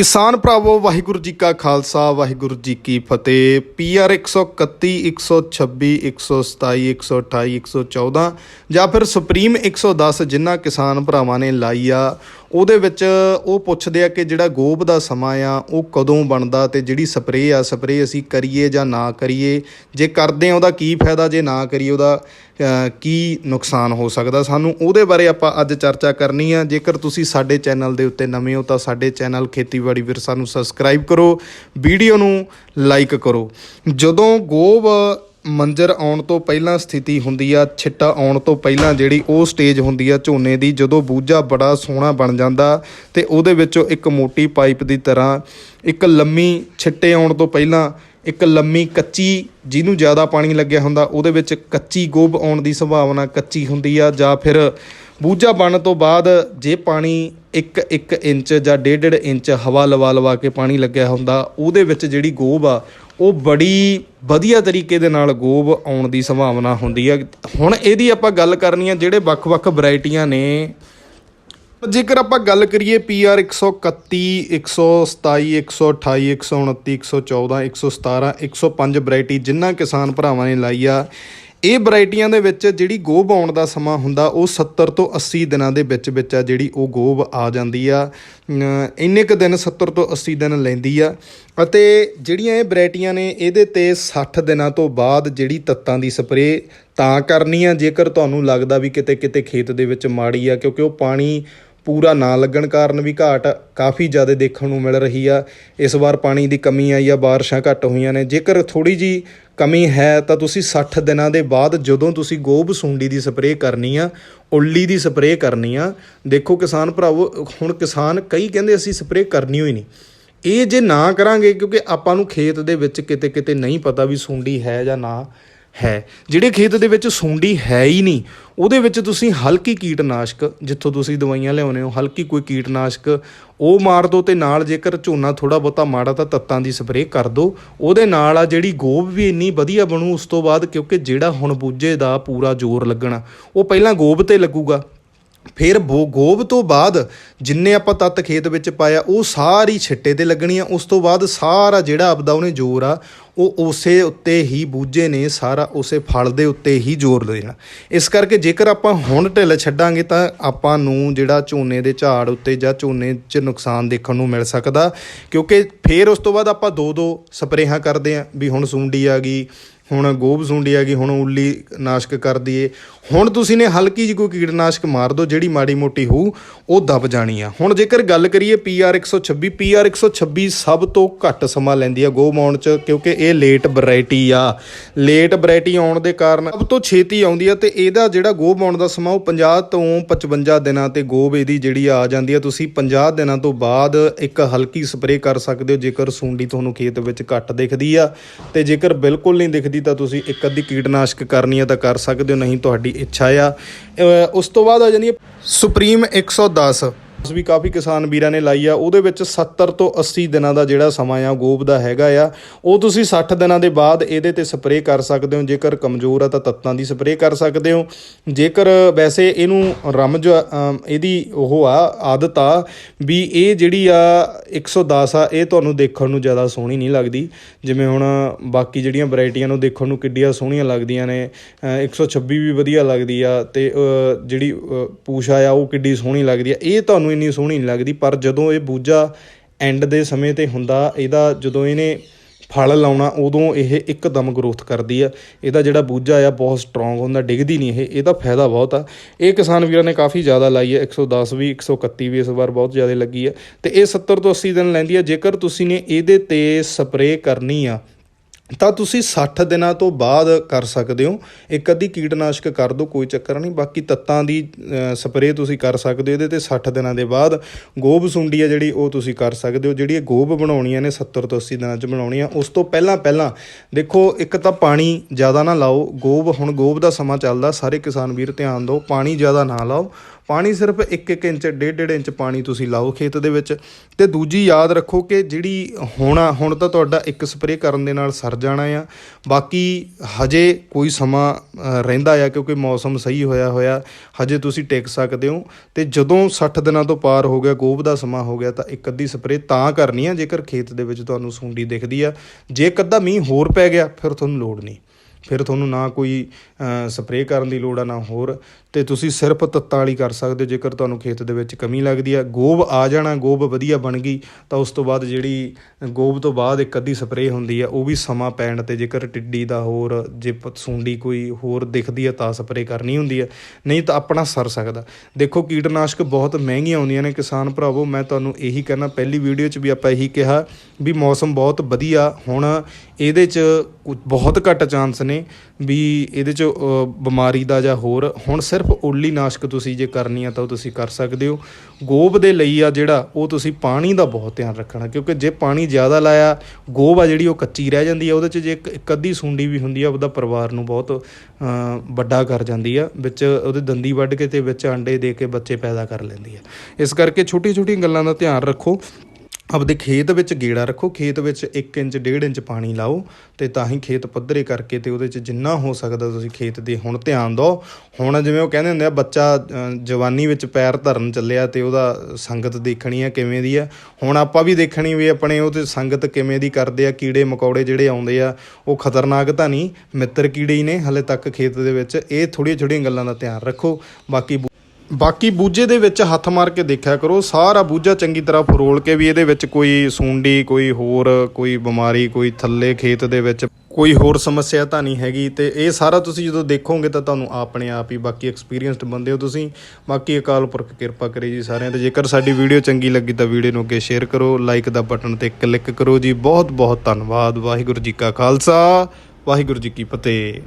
ਕਿਸਾਨ ਭਰਾਵੋ, ਵਾਹਿਗੁਰੂ ਜੀ ਕਾ ਖਾਲਸਾ, ਵਾਹਿਗੁਰੂ ਜੀ ਕੀ ਫਤਿਹ। ਪੀਆਰ 131 126 127 128 114 ਜਾਂ ਫਿਰ ਸੁਪਰੀਮ 110 ਜਿਨ੍ਹਾਂ ਕਿਸਾਨ ਭਰਾਵਾਂ ਨੇ ਲਾਈ ਆ ਉਹਦੇ ਵਿੱਚ ਉਹ ਪੁੱਛਦੇ ਆ ਕਿ ਜਿਹੜਾ ਗੋਬ ਦਾ ਸਮਾਂ ਆ, ਉਹ ਕਦੋਂ ਬਣਦਾ ਤੇ ਜਿਹੜੀ ਸਪਰੇਅ ਆ, ਸਪਰੇਅ ਅਸੀਂ ਕਰੀਏ ਜਾਂ ਨਾ ਕਰੀਏ, ਜੇ ਕਰਦੇ ਆ ਉਹਦਾ ਕੀ ਫਾਇਦਾ, ਜੇ ਨਾ ਕਰੀਏ ਉਹਦਾ ਕੀ ਨੁਕਸਾਨ ਹੋ ਸਕਦਾ? ਸਾਨੂੰ ਉਹਦੇ ਬਾਰੇ ਆਪਾਂ ਅੱਜ ਚਰਚਾ ਕਰਨੀ ਆ। ਜੇਕਰ ਤੁਸੀਂ ਸਾਡੇ ਚੈਨਲ ਦੇ ਉੱਤੇ ਨਵੇਂ ਹੋ ਤਾਂ ਸਾਡੇ ਚੈਨਲ ਖੇਤੀਬਾੜੀ ਵਿਰਸਾ ਨੂੰ ਸਬਸਕ੍ਰਾਈਬ ਕਰੋ, ਵੀਡੀਓ ਨੂੰ ਲਾਈਕ ਕਰੋ। ਜਦੋਂ ਗੋਬ ਮੰਜਰ ਆਉਣ ਤੋਂ ਪਹਿਲਾਂ ਸਥਿਤੀ ਹੁੰਦੀ ਆ, ਛਿੱਟਾ ਆਉਣ ਤੋਂ ਪਹਿਲਾਂ ਜਿਹੜੀ ਉਹ ਸਟੇਜ ਹੁੰਦੀ ਆ ਝੋਨੇ ਦੀ, ਜਦੋਂ ਬੂਝਾ ਬੜਾ ਸੋਹਣਾ ਬਣ ਜਾਂਦਾ ਤੇ ਉਹਦੇ ਵਿੱਚੋਂ ਇੱਕ ਮੋਟੀ ਪਾਈਪ ਦੀ ਤਰ੍ਹਾਂ ਇੱਕ ਲੰਮੀ ਛਿੱਟੇ ਆਉਣ ਤੋਂ ਪਹਿਲਾਂ ਇੱਕ ਲੰਮੀ ਕੱਚੀ ਜਿਹਨੂੰ ਜ਼ਿਆਦਾ ਪਾਣੀ ਲੱਗਿਆ ਹੁੰਦਾ, ਉਹਦੇ ਵਿੱਚ ਕੱਚੀ ਗੋਭ ਆਉਣ ਦੀ ਸੰਭਾਵਨਾ ਕੱਚੀ ਹੁੰਦੀ ਆ ਜਾਂ ਫਿਰ ਬੂਝਾ ਬਣਨ ਤੋਂ ਬਾਅਦ ਜੇ ਪਾਣੀ 1 1 ਇੰਚ ਜਾਂ 1.5 ਇੰਚ ਹਵਾ ਲਵਾ ਲਵਾ ਕੇ ਪਾਣੀ ਲੱਗਿਆ ਹੁੰਦਾ, ਉਹਦੇ ਵਿੱਚ ਜਿਹੜੀ ਗੋਭ ਆ ਉਹ ਬੜੀ ਵਧੀਆ ਤਰੀਕੇ ਦੇ ਨਾਲ ਗੋਭ ਆਉਣ ਦੀ ਸੰਭਾਵਨਾ ਹੁੰਦੀ ਹੈ ਹੁਣ ਇਹਦੀ ਆਪਾਂ ਗੱਲ ਕਰਨੀ ਆ, ਜਿਹੜੇ ਵੱਖ-ਵੱਖ ਵੈਰਾਈਟੀਆਂ ਨੇ। ਜੇਕਰ ਆਪਾਂ ਗੱਲ ਕਰੀਏ PR 131 127 128 129 114 117 105 ਵੈਰਾਈਟੀ ਜਿਨ੍ਹਾਂ ਕਿਸਾਨ ਭਰਾਵਾਂ ਨੇ ਲਾਈ ਆ ਇਹ ਵੈਰਾਈਟੀਆਂ ਦੇ ਵਿੱਚ ਜਿਹੜੀ ਗੋਭ ਆਉਣ ਦਾ ਸਮਾਂ ਹੁੰਦਾ, ਉਹ 70 ਤੋਂ 80 ਦਿਨਾਂ ਦੇ ਵਿੱਚ ਵਿੱਚ ਆ ਜਿਹੜੀ ਉਹ ਗੋਭ ਆ ਜਾਂਦੀ ਆ। ਇੰਨੇ ਕ ਦਿਨ 70 ਤੋਂ 80 ਦਿਨ ਲੈਂਦੀ ਆ। ਅਤੇ ਜਿਹੜੀਆਂ ਇਹ ਵੈਰਾਈਟੀਆਂ ਨੇ, ਇਹਦੇ ਤੇ 60 ਦਿਨਾਂ ਤੋਂ ਬਾਅਦ ਜਿਹੜੀ ਤੱਤਾਂ ਦੀ ਸਪਰੇਅ ਤਾਂ ਕਰਨੀ ਆ, ਜੇਕਰ ਤੁਹਾਨੂੰ ਲੱਗਦਾ ਵੀ ਕਿਤੇ ਕਿਤੇ ਖੇਤ ਦੇ ਵਿੱਚ ਮਾੜੀ ਆ, ਕਿਉਂਕਿ ਉਹ ਪਾਣੀ ਪੂਰਾ ਨਾ ਲੱਗਣ ਕਾਰਨ ਵੀ ਘਾਟ ਕਾਫੀ ਜ਼ਿਆਦਾ ਦੇਖਣ ਨੂੰ ਮਿਲ ਰਹੀ ਆ। ਇਸ ਵਾਰ ਪਾਣੀ ਦੀ ਕਮੀ ਆਈ ਆ, ਬਾਰਿਸ਼ਾਂ ਘੱਟ ਹੋਈਆਂ ਨੇ। ਜੇਕਰ ਥੋੜੀ ਜੀ ਕਮੀ ਹੈ ਤਾਂ ਤੁਸੀਂ 60 ਦਿਨਾਂ ਦੇ ਬਾਅਦ ਜਦੋਂ ਤੁਸੀਂ ਗੋਭ ਸੁੰਡੀ ਦੀ ਸਪਰੇਅ ਕਰਨੀ ਆ, ਉੱਲੀ ਦੀ ਸਪਰੇਅ ਕਰਨੀ ਆ, ਦੇਖੋ ਕਿਸਾਨ ਭਰਾਵੋ, ਹੁਣ ਕਿਸਾਨ ਕਈ ਕਹਿੰਦੇ ਅਸੀਂ ਸਪਰੇਅ ਕਰਨੀ ਹੋਈ ਨਹੀਂ। ਇਹ ਜੇ ਨਾ ਕਰਾਂਗੇ, ਕਿਉਂਕਿ ਆਪਾਂ ਨੂੰ ਖੇਤ ਦੇ ਵਿੱਚ ਕਿਤੇ ਕਿਤੇ ਨਹੀਂ ਪਤਾ ਵੀ ਸੁੰਡੀ ਹੈ ਜਾਂ ਨਾ। ਹੈ। ਜਿਹੜੇ ਖੇਤ ਦੇ ਵਿੱਚ ਸੁੰਡੀ ਹੈ ਹੀ ਨਹੀਂ, ਉਹਦੇ ਵਿੱਚ ਤੁਸੀਂ ਹਲਕੀ ਕੀਟਨਾਸ਼ਕ, ਜਿੱਥੋਂ ਤੁਸੀਂ ਦਵਾਈਆਂ ਲਿਆਉਨੇ ਹੋ, ਹਲਕੀ ਕੋਈ ਕੀਟਨਾਸ਼ਕ, ਉਹ ਮਾਰ ਦਿਓ ਤੇ ਨਾਲ ਜੇਕਰ ਝੋਨਾ ਥੋੜਾ ਬਹੁਤਾ ਮਾੜਾ ਤਾਂ ਤੱਤਾਂ ਦੀ ਸਪਰੇਅ ਕਰ ਦਿਓ। ਉਹਦੇ ਨਾਲ ਆ ਜਿਹੜੀ ਗੋਭ ਵੀ ਇੰਨੀ ਵਧੀਆ ਬਣੂ, ਉਸ ਤੋਂ ਬਾਅਦ ਕਿਉਂਕਿ ਜਿਹੜਾ ਹੁਣ ਬੂਝੇ ਦਾ ਪੂਰਾ ਜ਼ੋਰ ਲੱਗਣਾ, ਉਹ ਪਹਿਲਾਂ ਗੋਭ ਤੇ ਲੱਗੂਗਾ। ਫਿਰ ਬੋ ਗੋਭ ਤੋਂ ਬਾਅਦ ਜਿੰਨੇ ਆਪਾਂ ਤੱਤ ਖੇਤ ਵਿੱਚ ਪਾਇਆ, ਉਹ ਸਾਰੀ ਛਿੱਟੇ ਤੇ ਲੱਗਣੀ ਆ। ਉਸ ਤੋਂ ਬਾਅਦ ਸਾਰਾ ਜਿਹੜਾ ਆਪਦਾ ਉਹਨੇ ਜ਼ੋਰ ਆ, ਉਹ ਉਸੇ ਉੱਤੇ ਹੀ ਬੂਝੇ ਨੇ, ਸਾਰਾ ਉਸੇ ਫਲ ਦੇ ਉੱਤੇ ਹੀ ਜ਼ੋਰ ਦੇਣਾ ਇਸ ਕਰਕੇ ਜੇਕਰ ਆਪਾਂ ਹੁਣ ਢਿੱਲ ਛੱਡਾਂਗੇ ਤਾਂ ਆਪਾਂ ਨੂੰ ਜਿਹੜਾ ਝੋਨੇ ਦੇ ਝਾੜ ਉੱਤੇ ਜਾਂ ਝੋਨੇ 'ਚ ਨੁਕਸਾਨ ਦੇਖਣ ਨੂੰ ਮਿਲ ਸਕਦਾ। ਕਿਉਂਕਿ ਫਿਰ ਉਸ ਤੋਂ ਬਾਅਦ ਆਪਾਂ ਦੋ ਦੋ ਸਪਰੇਹਾਂ ਕਰਦੇ ਆਂ, ਵੀ ਹੁਣ ਸੁੰਡੀ ਆ ਗਈ ਹੁਣ ਗੋਭ ਸੁੰਡੀ ਆ ਗਈ, ਹੁਣ ਉੱਲੀ ਨਾਸ਼ਕ ਕਰ ਦਈਏ। ਹੁਣ ਤੁਸੀਂ ਨੇ ਹਲਕੀ ਜਿਹੀ ਕੋਈ ਕੀਟਨਾਸ਼ਕ ਮਾਰ ਦਿਓ, ਜਿਹੜੀ ਮਾੜੀ ਮੋਟੀ ਹੋਊ, ਉਹ ਦਬ ਜਾਣੀ ਆ। ਹੁਣ ਜੇਕਰ ਗੱਲ ਕਰੀਏ PR 126 PR 126 ਸਭ ਤੋਂ ਘੱਟ ਸਮਾਂ ਲੈਂਦੀ ਆ ਗੋਭ ਆਉਣ ਚ, ਕਿਉਂਕਿ ਇਹ ਲੇਟ ਵੈਰਾਈਟੀ ਆ। ਲੇਟ ਵੈਰਾਈਟੀ ਆਉਣ ਦੇ ਕਾਰਨ ਸਭ ਤੋਂ ਛੇਤੀ ਆਉਂਦੀ ਆ, ਤੇ ਇਹਦਾ ਜਿਹੜਾ ਗੋਭ ਆਉਣ ਦਾ ਸਮਾਂ, ਉਹ 50 ਤੋਂ 55 ਦਿਨਾਂ ਤੇ ਗੋਭ ਇਹਦੀ ਜਿਹੜੀ ਆ ਜਾਂਦੀ ਆ। ਤੁਸੀਂ 50 ਦਿਨਾਂ ਤੋਂ ਬਾਅਦ ਇੱਕ ਹਲਕੀ ਸਪਰੇਅ ਕਰ ਸਕਦੇ ਹੋ, ਜੇਕਰ ਸੁੰਡੀ ਤੁਹਾਨੂੰ ਖੇਤ ਵਿੱਚ ਘੱਟ ਦਿਖਦੀ ਆ। ਤੇ ਜੇਕਰ ਬਿਲਕੁਲ ਨਹੀਂ ਦਿਖਦੀ ਤਾਂ ਤੁਸੀਂ ਇੱਕ ਅੱਧੀ ਕੀਟਨਾਸ਼ਕ ਕਰਨੀ ਹੈ ਤਾਂ ਕਰ ਸਕਦੇ ਹੋ, ਨਹੀਂ ਤੁਹਾਡੀ ਇੱਛਾ ਆ। ਉਸ ਤੋਂ ਬਾਅਦ ਆ ਜਾਂਦੀ ਹੈ ਸੁਪਰੀਮ 110 ਉਸ ਵੀ ਕਾਫੀ ਕਿਸਾਨ ਵੀਰਾਂ ਨੇ ਲਾਈ ਆ ਉਹਦੇ ਵਿੱਚ 70 ਤੋਂ 80 ਦਿਨਾਂ ਦਾ ਜਿਹੜਾ ਸਮਾਂ ਆ ਗੋਬ ਦਾ ਹੈਗਾ ਆ। ਉਹ ਤੁਸੀਂ 60 ਦਿਨਾਂ ਦੇ ਬਾਅਦ ਇਹਦੇ ਤੇ ਸਪਰੇਅ ਕਰ ਸਕਦੇ ਹੋ ਜੇਕਰ ਕਮਜ਼ੋਰ ਆ ਤਾਂ ਤੱਤਾਂ ਦੀ ਸਪਰੇਅ ਕਰ ਸਕਦੇ ਹੋ। ਜੇਕਰ ਵੈਸੇ ਇਹਨੂੰ ਰਮਜ ਇਹਦੀ ਉਹ ਆ ਆਦਤ ਆ ਵੀ ਇਹ ਜਿਹੜੀ ਆ 110 ਆ ਇਹ ਤੁਹਾਨੂੰ ਦੇਖਣ ਨੂੰ ਜ਼ਿਆਦਾ ਸੋਹਣੀ ਨਹੀਂ ਲੱਗਦੀ। ਜਿਵੇਂ ਹੁਣ ਬਾਕੀ ਜਿਹੜੀਆਂ ਵੈਰਾਈਟੀਆਂ ਨੂੰ ਦੇਖਣ ਨੂੰ ਕਿੱਡੀਆਂ ਸੋਹਣੀਆਂ ਲੱਗਦੀਆਂ ਨੇ ਅ, 126 ਵੀ ਵਧੀਆ ਲੱਗਦੀ ਆ ਤੇ ਜਿਹੜੀ ਅ, ਆ ਉਹ ਕਿੱਡੀ ਸੋਹਣੀ ਲੱਗਦੀ ਆ। ਇਹ ਤੁਹਾਨੂੰ ਇੰਨੀ ਸੋਹਣੀ ਨਹੀਂ ਲੱਗਦੀ, ਪਰ ਜਦੋਂ ਇਹ ਬੂਝਾ ਐਂਡ ਦੇ ਸਮੇਂ ਤੇ ਹੁੰਦਾ, ਇਹਦਾ ਜਦੋਂ ਇਹਨੇ ਫਲ ਲਾਉਣਾ, ਉਦੋਂ ਇਹ ਇੱਕਦਮ ਗਰੋਥ ਕਰਦੀ ਆ। ਇਹਦਾ ਜਿਹੜਾ ਬੂਝਾ ਆ, ਬਹੁਤ ਸਟਰੋਂਗ ਹੁੰਦਾ, ਡਿੱਗਦੀ ਨਹੀਂ ਇਹ, ਇਹਦਾ ਫਾਇਦਾ ਬਹੁਤ ਆ। ਇਹ ਕਿਸਾਨ ਵੀਰਾਂ ਨੇ ਕਾਫੀ ਜ਼ਿਆਦਾ ਲਾਈ ਹੈ 110 ਵੀ 131 ਵੀ ਇਸ ਵਾਰ ਬਹੁਤ ਜ਼ਿਆਦਾ ਲੱਗੀ ਆ। ਤੇ ਇਹ 70 ਤੋਂ 80 ਦਿਨ ਲੈਂਦੀ ਆ, ਜੇਕਰ ਤੁਸੀਂ ਨੇ ਇਹਦੇ ਤੇ ਸਪਰੇਅ ਕਰਨੀ ਆ ਤਾਂ ਤੁਸੀਂ 60 ਦਿਨਾਂ ਤੋਂ ਬਾਅਦ ਕਰ ਸਕਦੇ ਹੋ। ਇੱਕ ਅੱਧੀ ਕੀਟਨਾਸ਼ਕ ਕਰ ਦਿਓ, ਕੋਈ ਚੱਕਰ ਨਹੀਂ। ਬਾਕੀ ਤੱਤਾਂ ਦੀ ਸਪਰੇਅ ਤੁਸੀਂ ਕਰ ਸਕਦੇ ਹੋ, ਇਹਦੇ ਤੇ 60 ਦਿਨਾਂ ਦੇ ਬਾਅਦ ਗੋਬ ਸੁੰਡੀ ਆ ਜਿਹੜੀ, ਉਹ ਤੁਸੀਂ ਕਰ ਸਕਦੇ ਹੋ। ਜਿਹੜੀ ਇਹ ਗੋਬ ਬਣਾਉਣੀਆਂ ਨੇ 70 ਤੋਂ 80 ਦਿਨਾਂ 'ਚ ਬਣਾਉਣੀਆਂ, ਉਸ ਤੋਂ ਪਹਿਲਾਂ ਪਹਿਲਾਂ ਦੇਖੋ, ਇੱਕ ਤਾਂ ਪਾਣੀ ਜ਼ਿਆਦਾ ਨਾ ਲਾਓ। ਗੋਬ ਹੁਣ ਗੋਬ ਦਾ ਸਮਾਂ ਚੱਲਦਾ, ਸਾਰੇ ਕਿਸਾਨ ਵੀਰ ਧਿਆਨ ਦਿਓ, ਪਾਣੀ ਜ਼ਿਆਦਾ ਨਾ ਲਾਓ। ਪਾਣੀ ਸਿਰਫ 1-1 ਇੰਚ 1.5 ਇੰਚ ਪਾਣੀ ਤੁਸੀਂ ਲਾਓ ਖੇਤ ਦੇ ਵਿੱਚ। ਤੇ ਦੂਜੀ ਯਾਦ ਰੱਖੋ ਕਿ ਜਿਹੜੀ ਹੋਣਾ, ਹੁਣ ਤਾਂ ਤੁਹਾਡਾ ਇੱਕ ਸਪਰੇਅ ਕਰਨ ਦੇ ਨਾਲ ਸਰ ਜਾਣਾ ਆ। ਬਾਕੀ ਹਜੇ ਕੋਈ ਸਮਾਂ ਰਹਿੰਦਾ ਆ ਕਿਉਂਕਿ ਮੌਸਮ ਸਹੀ ਹੋਇਆ ਹੋਇਆ, ਹਜੇ ਤੁਸੀਂ ਟਿਕ ਸਕਦੇ ਹੋ। ਤੇ ਜਦੋਂ 60 ਦਿਨਾਂ ਤੋਂ ਪਾਰ ਹੋ ਗਿਆ ਗੋਭ ਦਾ ਸਮਾਂ ਹੋ ਗਿਆ, ਤਾਂ ਇੱਕ ਅੱਧੀ ਸਪਰੇਅ ਤਾਂ ਕਰਨੀ ਆ, ਜੇਕਰ ਖੇਤ ਦੇ ਵਿੱਚ ਤੁਹਾਨੂੰ ਸੁੰਡੀ ਦਿਖਦੀ ਆ। ਜੇ ਇੱਕ ਅੱਧਾ ਮੀਂਹ ਹੋਰ ਪੈ ਗਿਆ, ਫਿਰ ਤੁਹਾਨੂੰ ਲੋੜ ਨਹੀਂ। ਫਿਰ ਤੁਹਾਨੂੰ ਨਾ ਕੋਈ ਸਪਰੇਅ ਕਰਨ ਦੀ ਲੋੜ ਆ, ਨਾ ਹੋਰ। ਤੇ ਤੁਸੀਂ ਸਿਰਫ ਤੱਤਾਂ ਵਾਲੀ ਕਰ ਸਕਦੇ ਹੋ, ਜੇਕਰ ਤੁਹਾਨੂੰ ਖੇਤ ਦੇ ਵਿੱਚ ਕਮੀ ਲੱਗਦੀ ਆ। ਗੋਬ ਆ ਜਾਣਾ, ਗੋਬ ਵਧੀਆ ਬਣ ਗਈ, ਤਾਂ ਉਸ ਤੋਂ ਬਾਅਦ ਜਿਹੜੀ, ਗੋਬ ਤੋਂ ਬਾਅਦ ਇੱਕ ਅੱਧੀ ਸਪਰੇਅ ਹੁੰਦੀ ਆ, ਉਹ ਵੀ ਸਮਾਂ ਪੈਣ ਤੇ, ਜੇਕਰ ਟਿੱਡੀ ਦਾ ਹੋਰ, ਜੇ ਪ- ਸੁੰਡੀ ਕੋਈ ਹੋਰ ਦਿਖਦੀ ਆ, ਤਾਂ ਸਪਰੇਅ ਕਰਨੀ ਹੁੰਦੀ ਆ। ਨਹੀਂ ਤਾਂ ਆਪਣਾ ਸਰ ਸਕਦਾ। ਦੇਖੋ, ਕੀਟਨਾਸ਼ਕ ਬਹੁਤ ਮਹਿੰਗੀਆਂ ਆਉਂਦੀਆਂ ਨੇ, ਕਿਸਾਨ ਭਰਾਵੋ, ਮੈਂ ਤੁਹਾਨੂੰ ਇਹੀ ਕਹਿਣਾ, ਪਹਿਲੀ ਵੀਡੀਓ 'ਚ ਵੀ ਆਪਾਂ ਇਹੀ ਕਿਹਾ ਵੀ ਮੌਸਮ ਬਹੁਤ ਵਧੀਆ ਹੁਣ, ਇਹਦੇ 'ਚ ਕੁ- ਬਹੁਤ ਘੱਟ ਚਾਂਸ ਨੇ ਵੀ ਇਹਦੇ 'ਚ ਬਿਮਾਰੀ ਦਾ ਜਾਂ ਹੋਰ, ਹੁਣ ਸਿਰਫ ਓਲੀ ਨਾਸ਼ਕ ਤੁਸੀਂ ਜੇ ਕਰਨੀ ਆ ਤਾਂ ਉਹ ਤੁਸੀਂ ਕਰ ਸਕਦੇ ਹੋ। ਗੋਬ ਦੇ ਲਈ ਆ ਜਿਹੜਾ, ਉਹ ਤੁਸੀਂ ਪਾਣੀ ਦਾ ਬਹੁਤ ਧਿਆਨ ਰੱਖਣਾ, ਕਿਉਂਕਿ ਜੇ ਪਾਣੀ ਜ਼ਿਆਦਾ ਲਾਇਆ, ਗੋਬ ਆ ਜਿਹੜੀ ਉਹ ਕੱਚੀ ਰਹਿ ਜਾਂਦੀ ਆ, ਉਹਦੇ 'ਚ ਜੇ ਇੱਕ ਅੱਧੀ ਸੁੰਡੀ ਵੀ ਹੁੰਦੀ ਆ, ਉਹਦਾ ਪਰਿਵਾਰ ਨੂੰ ਬਹੁਤ ਵੱਡਾ ਕਰ ਜਾਂਦੀ ਆ, ਵਿੱਚ ਉਹਦੇ ਦੰਦੀ ਵੱਢ ਕੇ ਤੇ ਵਿੱਚ ਆਂਡੇ ਦੇ ਕੇ ਬੱਚੇ ਪੈਦਾ ਕਰ ਲੈਂਦੀ ਆ। ਇਸ ਕਰਕੇ ਛੋਟੀ ਛੋਟੀਆਂ ਗੱਲਾਂ ਦਾ ਧਿਆਨ ਰੱਖੋ। ਆਪਦੇ ਖੇਤ ਵਿੱਚ ਗੇੜਾ ਰੱਖੋ, ਖੇਤ ਵਿੱਚ 1 ਇੰਚ 1.5 ਇੰਚ ਪਾਣੀ ਲਾਓ ਤੇ ਤਾਂ ਹੀ ਖੇਤ ਪੱਧਰੇ ਕਰਕੇ ਤੇ ਉਹਦੇ 'ਚ ਜਿੰਨਾ ਹੋ ਸਕਦਾ ਤੁਸੀਂ ਖੇਤ ਦੇ ਹੁਣ ਧਿਆਨ ਦਿਓ। ਹੁਣ ਜਿਵੇਂ ਉਹ ਕਹਿੰਦੇ ਹੁੰਦੇ ਆ, ਬੱਚਾ ਜਵਾਨੀ ਵਿੱਚ ਪੈਰ ਧਰਨ ਚੱਲਿਆ ਤੇ ਉਹਦਾ ਸੰਗਤ ਦੇਖਣੀ ਆ ਕਿਵੇਂ ਦੀ ਆ। ਹੁਣ ਆਪਾਂ ਵੀ ਦੇਖਣੀ ਵੀ ਆਪਣੇ ਉਹ ਤੇ ਸੰਗਤ ਕਿਵੇਂ ਦੀ ਕਰਦੇ ਆ, ਕੀੜੇ ਮਕੌੜੇ ਜਿਹੜੇ ਆਉਂਦੇ ਆ, ਉਹ ਖਤਰਨਾਕ ਤਾਂ ਨਹੀਂ, ਮਿੱਤਰ ਕੀੜੇ ਹੀ ਨੇ, ਹਲੇ ਤੱਕ ਖੇਤ ਦੇ ਵਿੱਚ ਇਹ ਥੋੜੀਆਂ ਥੋੜੀਆਂ ਗੱਲਾਂ ਦਾ ਧਿਆਨ ਰੱਖੋ, ਬਾਕੀ ਬੂ- ਬਾਕੀ ਬੂਝੇ ਦੇ ਵਿੱਚ ਹੱਥ ਮਾਰ ਕੇ ਦੇਖਿਆ ਕਰੋ, ਸਾਰਾ ਬੂਝਾ ਚੰਗੀ ਤਰ੍ਹਾਂ ਫਰੋਲ ਕੇ ਵੀ ਇਹਦੇ ਵਿੱਚ ਕੋਈ ਸੂੰਡੀ, ਕੋਈ ਹੋਰ, ਕੋਈ ਬਿਮਾਰੀ, ਕੋਈ ਥੱਲੇ ਖੇਤ ਦੇ ਵਿੱਚ ਕੋਈ ਹੋਰ ਸਮੱਸਿਆ ਤਾਂ ਨਹੀਂ ਹੈਗੀ ਤੇ ਇਹ ਸਾਰਾ ਤੁਸੀਂ ਜਦੋਂ ਦੇਖੋਗੇ ਤਾਂ ਤੁਹਾਨੂੰ ਆਪਣੇ ਆਪ ਹੀ ਬਾਕੀ ਐਕਸਪੀਰੀਅੰਸਡ ਬੰਦੇ ਹੋ ਤੁਸੀਂ। ਬਾਕੀ ਅਕਾਲ ਪੁਰਖ ਕਿਰਪਾ ਕਰੇ ਜੀ ਸਾਰਿਆਂ ਤੇ। ਜੇਕਰ ਸਾਡੀ ਵੀਡੀਓ ਚੰਗੀ ਲੱਗੀ ਤਾਂ ਵੀਡੀਓ ਨੂੰ ਅੱਗੇ ਸ਼ੇਅਰ ਕਰੋ ਲਾਈਕ ਦਾ ਬਟਨ ਤੇ ਕਲਿੱਕ ਕਰੋ ਜੀ। ਬਹੁਤ ਬਹੁਤ ਧੰਨਵਾਦ। ਵਾਹਿਗੁਰੂ ਜੀ ਕਾ ਖਾਲਸਾ, ਵਾਹਿਗੁਰੂ ਜੀ ਕੀ ਫਤਿਹ।